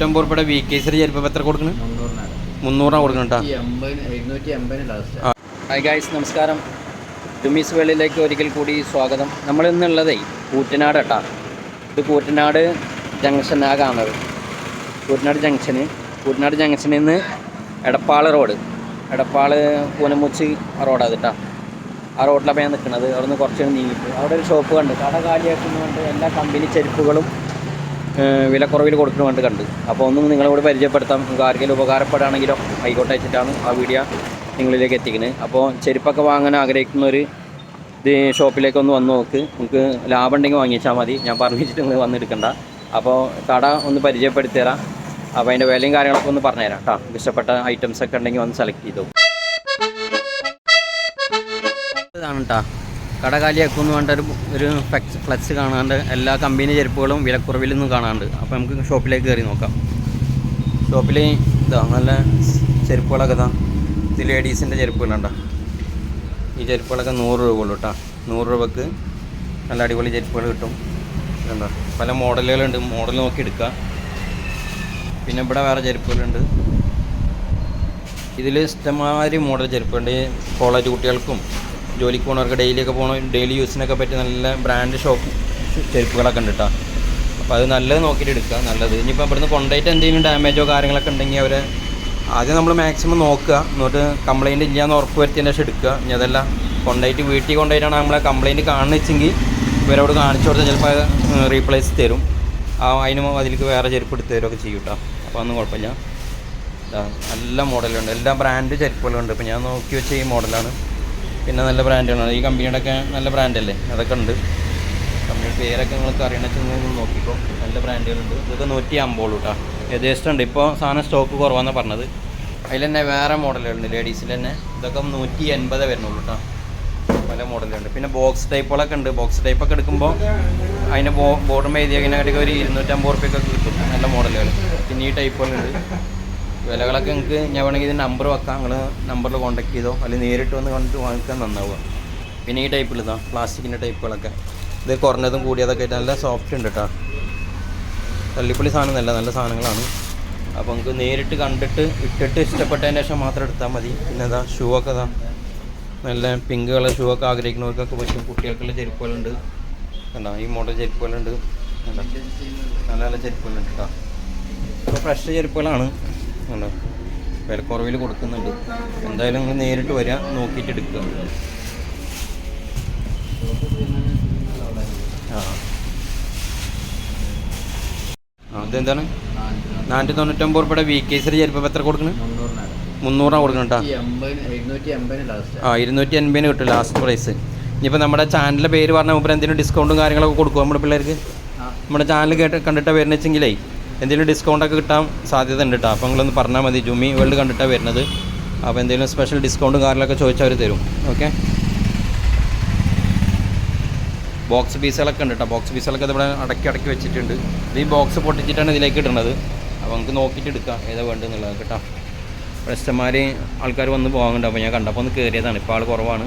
നൂറ്റമ്പത് V K സിയുടെ ചെരുപ്പ് എത്ര കൊടുക്കണം? മുന്നൂറിനാണ് കൊടുക്കണം ഹായ് ഗായ്സ് നമസ്കാരം. ടുമീസ് വേളിലേക്ക് ഒരിക്കൽ കൂടി സ്വാഗതം. നമ്മൾ ഇന്നുള്ളതേ കൂറ്റനാട് കേട്ടാ ഇത് കൂറ്റനാട് ജംഗ്ഷനാണ് കാണുന്നത്. കൂറ്റനാട് ജംഗ്ഷന് കൂറ്റനാട് ജംഗ്ഷനിൽ നിന്ന് എടപ്പാൾ റോഡ് എടപ്പാൾ പൂനമുച്ചി റോഡാണ് കേട്ടാ ആ റോഡിലാണ് ഞാൻ നിൽക്കുന്നത് അവിടെ നിന്ന് കുറച്ച് നീങ്ങിയിട്ട് അവിടെ ഒരു ഷോപ്പ് കണ്ട്. കട കാലിയാക്കുന്നതുകൊണ്ട് എല്ലാ കമ്പനി ചെരുപ്പുകളും വിലക്കുറവിൽ കൊടുക്കണമെന്ന് കണ്ട് അപ്പോൾ ഒന്നും നിങ്ങളോട് പരിചയപ്പെടുത്താം. നിങ്ങൾക്ക് ആർക്കെങ്കിലും ഉപകാരപ്പെടുകയാണെങ്കിലോ ആയിക്കോട്ടെ വെച്ചിട്ടാണ് ആ വീഡിയോ നിങ്ങളിലേക്ക് എത്തിക്കുന്നത് അപ്പോൾ ചെരുപ്പൊക്കെ വാങ്ങാൻ ആഗ്രഹിക്കുന്നവർ ഇത് ഷോപ്പിലേക്ക് ഒന്ന് വന്ന് നോക്ക്. നിങ്ങൾക്ക് ലാഭം ഉണ്ടെങ്കിൽ വാങ്ങിച്ചാൽ മതി. ഞാൻ പറഞ്ഞിട്ട് നിങ്ങൾ വന്നെടുക്കണ്ട അപ്പോൾ കട ഒന്ന് പരിചയപ്പെടുത്തി തരാം. അപ്പോൾ അതിന്റെ വിലയും കാര്യങ്ങളൊക്കെ ഒന്ന് പറഞ്ഞുതരാം കേട്ടോ. ഇഷ്ടപ്പെട്ട ഐറ്റംസ് ഒക്കെ ഉണ്ടെങ്കിൽ ഒന്ന് സെലക്ട് ചെയ്തു ഇതാണ് കേട്ടോ കട കാലിയാക്കുമെന്ന് വേണ്ട ഒരു ഫ്ലക്സ് ഫ്ലെക്സ് കാണാണ്ട് എല്ലാ കമ്പനി ചെരുപ്പുകളും വിലക്കുറവിൽ കാണാണ്ട്. അപ്പോൾ നമുക്ക് ഷോപ്പിലേക്ക് കയറി നോക്കാം. ഷോപ്പിൽ ഇതാ നല്ല ചെരുപ്പുകളൊക്കെ ഇതാ. ഇത് ലേഡീസിന്റെ ചെരുപ്പുകളുണ്ടോ ഈ ചെരുപ്പുകളൊക്കെ നൂറ് രൂപ ഉള്ളൂ കേട്ടോ. നൂറ് രൂപക്ക് നല്ല അടിപൊളി ചെരുപ്പുകൾ കിട്ടും. ഇതുണ്ടോ? പല മോഡലുകളുണ്ട്. മോഡൽ നോക്കി എടുക്കുക പിന്നെ ഇവിടെ വേറെ ചെരുപ്പുകളുണ്ട്. ഇതിൽ ഇഷ്ടമാതിരി മോഡൽ ചെരുപ്പുണ്ട് കോളേജ് കുട്ടികൾക്കും ജോലിക്ക് പോകുന്നവർക്ക് ഡെയിലിയൊക്കെ പോകണം ഡെയിലി യൂസിനൊക്കെ പറ്റിയ നല്ല ബ്രാൻഡ് ഷോപ്പ് ചെരുപ്പുകളൊക്കെ ഉണ്ട് കേട്ടോ അപ്പോൾ അത് നല്ലത് നോക്കിയിട്ട് എടുക്കുക നല്ലത്. ഇനിയിപ്പോൾ ഇവിടുന്ന് കൊണ്ടുപോയിട്ട് എന്തെങ്കിലും ഡാമേജോ കാര്യങ്ങളൊക്കെ ഉണ്ടെങ്കിൽ അവർ ആദ്യം നമ്മൾ മാക്സിമം നോക്കുക. എന്നിട്ട് കംപ്ലൈന്റ് ഇല്ലയെന്ന് ഉറപ്പ് വരുത്തിയതിന് ശേഷം എടുക്കുക. ഇനി അതല്ല കൊണ്ടുപോയിട്ട് വീട്ടിൽ കൊണ്ടുപോയിട്ടാണ് നമ്മളെ കംപ്ലൈന്റ് കാണുന്നെച്ചെങ്കിൽ ഇവരോട് കാണിച്ചു കൊടുത്താൽ ചിലപ്പോൾ റീപ്ലേസ് തരും. ആ അതിന് അതിലേക്ക് വേറെ ചെരുപ്പ് എടുത്ത് തരുമൊക്കെ ചെയ്യും കേട്ടോ അപ്പോൾ ഒന്നും കുഴപ്പമില്ല. നല്ല മോഡലുണ്ട് എല്ലാ ബ്രാൻഡ് ചെരുപ്പുകളുണ്ട് ഇപ്പോൾ ഞാൻ നോക്കി വെച്ച ഈ മോഡലാണ് പിന്നെ നല്ല ബ്രാൻഡുകളാണ് ഈ കമ്പനിയുടെ ഒക്കെ നല്ല ബ്രാൻഡല്ലേ അതൊക്കെ ഉണ്ട്. കമ്പനിയുടെ പേരൊക്കെ നിങ്ങൾക്ക് അറിയണമെന്ന് നോക്കിക്കോ. നല്ല ബ്രാൻഡുകളുണ്ട് ഇതൊക്കെ നൂറ്റി അമ്പത് കേട്ടോ യഥേഷ്ടം ഉണ്ട്. ഇപ്പോൾ സാധനം സ്റ്റോക്ക് കുറവാണെന്ന് പറഞ്ഞത്. അതിൽ തന്നെ വേറെ മോഡലുകളുണ്ട് ലേഡീസിൽ തന്നെ ഇതൊക്കെ നൂറ്റി എൺപത് വരുന്നുള്ളൂ കേട്ടോ പല മോഡലുകളുണ്ട് പിന്നെ ബോക്സ് ടൈപ്പുകളൊക്കെ ഉണ്ട്. ബോക്സ് ടൈപ്പൊക്കെ എടുക്കുമ്പോൾ അതിന്റെ ബോ എഴുതിയ കഴിഞ്ഞാൽ ഒരു ഇരുന്നൂറ്റമ്പത് റുപ്യൊക്കെ കിട്ടും. നല്ല മോഡലുകൾ പിന്നെ ഈ ടൈപ്പുകളുണ്ട് വിലകളൊക്കെ നിങ്ങൾക്ക് ഞാൻ വേണമെങ്കിൽ ഇതിന്റെ നമ്പർ വെക്കാം. നിങ്ങൾ നമ്പറിൽ കോൺടാക്ട് ചെയ്തോ? അല്ലെങ്കിൽ നേരിട്ട് വന്ന് കണ്ടിട്ട് വാങ്ങിക്കാൻ നന്നാവുക. പിന്നെ ഈ ടൈപ്പിൽ ഇതാ പ്ലാസ്റ്റിക്കിന്റെ ടൈപ്പുകളൊക്കെ ഇത് കുറഞ്ഞതും കൂടിയതൊക്കെ ആയിട്ട് നല്ല സോഫ്റ്റ് ഉണ്ട് കേട്ടോ തള്ളിപ്പള്ളി സാധനം നല്ല സാധനങ്ങളാണ്. അപ്പോൾ നമുക്ക് നേരിട്ട് കണ്ടിട്ട് ഇട്ടിട്ട് ഇഷ്ടപ്പെട്ടതിന് ശേഷം മാത്രം എടുത്താൽ മതി. പിന്നെ എന്താ ഷൂ ഒക്കെ ഇതാ. നല്ല പിങ്ക് കളർ ഷൂ ഒക്കെ ആഗ്രഹിക്കുന്നവർക്കൊക്കെ പറ്റും. കുട്ടികൾക്കുള്ള ചെരുപ്പുകളുണ്ട് കണ്ടോ? ഈ മോഡൽ ചെരുപ്പുകളുണ്ട് നല്ല നല്ല ചെരുപ്പുകളുണ്ട് കേട്ടോ ഫ്രഷ് ചെരുപ്പുകളാണ്. കണ്ടോ വിലക്കുറവിൽ കൊടുക്കുന്നുണ്ട്. എന്തായാലും നിങ്ങൾ നേരിട്ട് വരിക നോക്കിയിട്ട് എടുക്കുക. ആ. അതെന്താണ്? നാനൂറ്റി തൊണ്ണൂറ്റൊമ്പത് രൂപയുടെ വി കെ സിയുടെ ചെരുപ്പം എത്ര കൊടുക്കണം? മുന്നൂറാണ് കൊടുക്കണം കേട്ടോ ആ ഇരുന്നൂറ്റി എൺപതിന് കിട്ടും ലാസ്റ്റ് പ്രൈസ് ഇനിയിപ്പോൾ നമ്മുടെ ചാനലിന്റെ പേര് പറഞ്ഞ മുമ്പ് എന്തെങ്കിലും ഡിസ്കൗണ്ടും കാര്യങ്ങളൊക്കെ കൊടുക്കും നമ്മുടെ പിള്ളേർക്ക്? നമ്മുടെ ചാനൽ കേട്ട് കണ്ടിട്ടാണ് വരുന്നതെങ്കിലേ എന്തെങ്കിലും ഡിസ്കൗണ്ടൊക്കെ കിട്ടാൻ സാധ്യത ഉണ്ട് കേട്ടോ അപ്പോൾ നിങ്ങളൊന്ന് പറഞ്ഞാൽ മതി. ജുമി വേൾഡ് കണ്ടിട്ടാണ് വരുന്നത്. അപ്പോൾ എന്തെങ്കിലും സ്പെഷ്യൽ ഡിസ്കൗണ്ടും കാറിലൊക്കെ ചോദിച്ചാൽ അവർ തരും. ഓക്കെ ബോക്സ് പീസുകളൊക്കെ ഉണ്ട് കേട്ടോ ബോക്സ് പീസുകളൊക്കെ ഇവിടെ അടക്കി അടക്കി വെച്ചിട്ടുണ്ട്. ഇത് ഈ ബോക്സ് പൊട്ടിച്ചിട്ടാണ് ഇതിലേക്ക് ഇടുന്നത്. അപ്പോൾ നമുക്ക് നോക്കിയിട്ട് എടുക്കാം. ഏതാ വേണ്ടതെന്നുള്ളത് കേട്ടോ. പ്രശ്നന്മാർ ആൾക്കാർ വന്ന് പോകാനുണ്ട് അപ്പോൾ ഞാൻ കണ്ടപ്പോൾ ഒന്ന് കയറിയതാണ് ഇപ്പോൾ ആൾ കുറവാണ്.